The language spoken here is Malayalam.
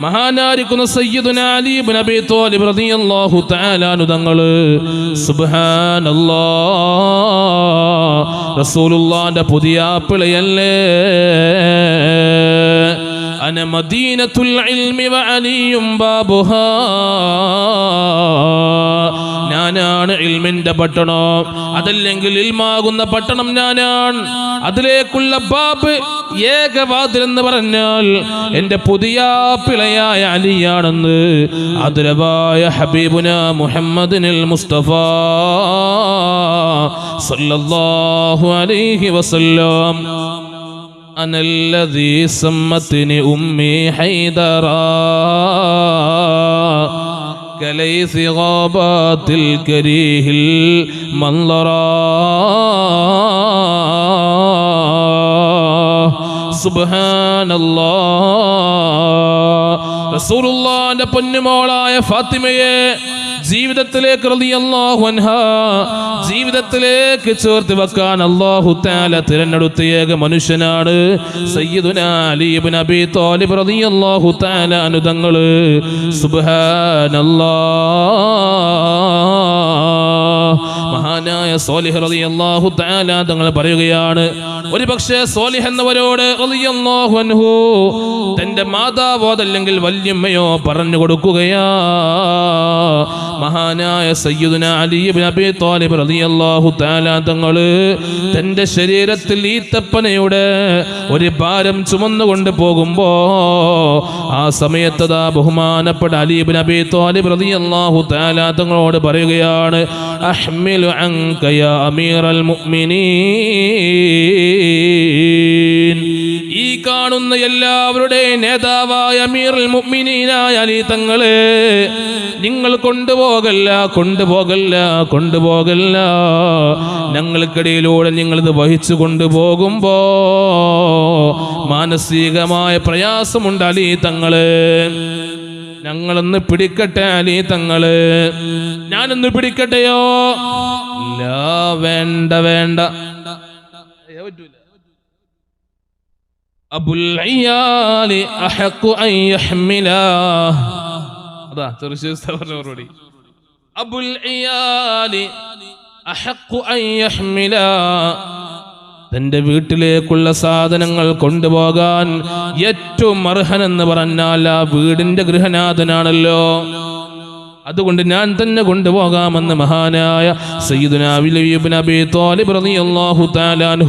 മഹാനാരിക്കുന്ന സയ്യിദുന അലി ഇബ്നു അബീ ത്വാലിബ് റളിയല്ലാഹു തആല തങ്ങൾ സുബ്ഹാനല്ലാഹ് റസൂലുള്ളാന്റെ പുതിയ പിളയല്ലേ അന മദീനത്തുൽ ഇൽമി വ അലിയും ബാബുഹാ ഞാനാണ് ഇൽമിന്റെ പട്ടണം അതല്ലെങ്കിൽ ഇൽമാകുന്ന പട്ടണം ഞാനാണ് അതിലേക്കുള്ള ബാബ് ഏകവാതിൽ എന്ന് പറഞ്ഞാൽ എൻ്റെ പുതിയ പിളയായ അലിയാണെന്ന് ആദരവായ ഹബീബുന മുഹമ്മദിനിൽ മുസ്തഫ സല്ലല്ലാഹു അലൈഹി വസല്ലം أنا الذي سمتني أمي حيدرا كليث غابات الكريه المنظرا سبحان الله رسول الله പൊന്നുമോളായ ഫാത്തിമയെ ജീവിതത്തിലേക്ക് ജീവിതത്തിലേക്ക് ചേർത്ത് വെക്കാൻ അല്ലാഹു തആല തിരഞ്ഞെടുത്ത ഏക മനുഷ്യനാണ് സയ്യിദുനാ അലി ഇബ്നു അബീ ത്വാലിബ് റളിയല്ലാഹു തആല അൻഹു തങ്ങൾ സുബ്ഹാനല്ലാഹ് മഹാനായ സോലിഹ് റളിയല്ലാഹു തആല തങ്ങൾ പറയുകയാണ് ഒരു പക്ഷേ സോലിഹ് എന്നവരോട് അൻഹു തന്റെ മാതാവോ അതല്ലെങ്കിൽ വല്യമ്മയോ പറഞ്ഞു കൊടുക്കുകയാ. മഹാനായ സയ്യിദുന അലി ഇബ്നു അബീ ത്വാലിബ് റളിയല്ലാഹു തആല തങ്ങൾ തന്റെ ശരീരത്തിൽ ഈ ഈത്തപ്പനയുടെ ഒരു ഭാരം ചുമന്നുകൊണ്ട് പോകുമ്പോ ആ സമയത്തതാ ബഹുമാനപ്പെട്ട അലി അബി താലിബ് റളിയല്ലാഹു തആല തങ്ങളോട് പറയുകയാണ് അഹ്മിലു അൻക യാ അമീറൽ മുഅ്മിനീൻ. കാണുന്ന എല്ലാവരുടെയും നേതാവായ അമീറുൽ മുഅ്മിനീനായ അലി തങ്ങളെ നിങ്ങൾ കൊണ്ടുപോകല്ല കൊണ്ടുപോകല്ല കൊണ്ടുപോകല്ല. ഞങ്ങൾക്കിടയിലൂടെ നിങ്ങളിത് വഹിച്ചു കൊണ്ടുപോകുമ്പോ മാനസികമായ പ്രയാസമുണ്ട് അലി തങ്ങൾ. ഞങ്ങളൊന്ന് പിടിക്കട്ടെ അലി തങ്ങൾ. ഞാനൊന്ന് പിടിക്കട്ടെയോ? ഇല്ല വേണ്ട വേണ്ട. അതാ ചെറുശ്ശേരി പറഞ്ഞ മറുപടി അബുൽ തന്റെ വീട്ടിലേക്കുള്ള സാധനങ്ങൾ കൊണ്ടുപോകാൻ ഏറ്റവും അർഹനെന്ന് പറഞ്ഞാൽ ആ വീടിന്റെ ഗൃഹനാഥനാണല്ലോ. അതുകൊണ്ട് ഞാൻ തന്നെ കൊണ്ടുപോകാമെന്ന് മഹാനായ സയ്യിദുന അബി ലബീബ് നബി താലിബ് റളിയല്ലാഹു തആല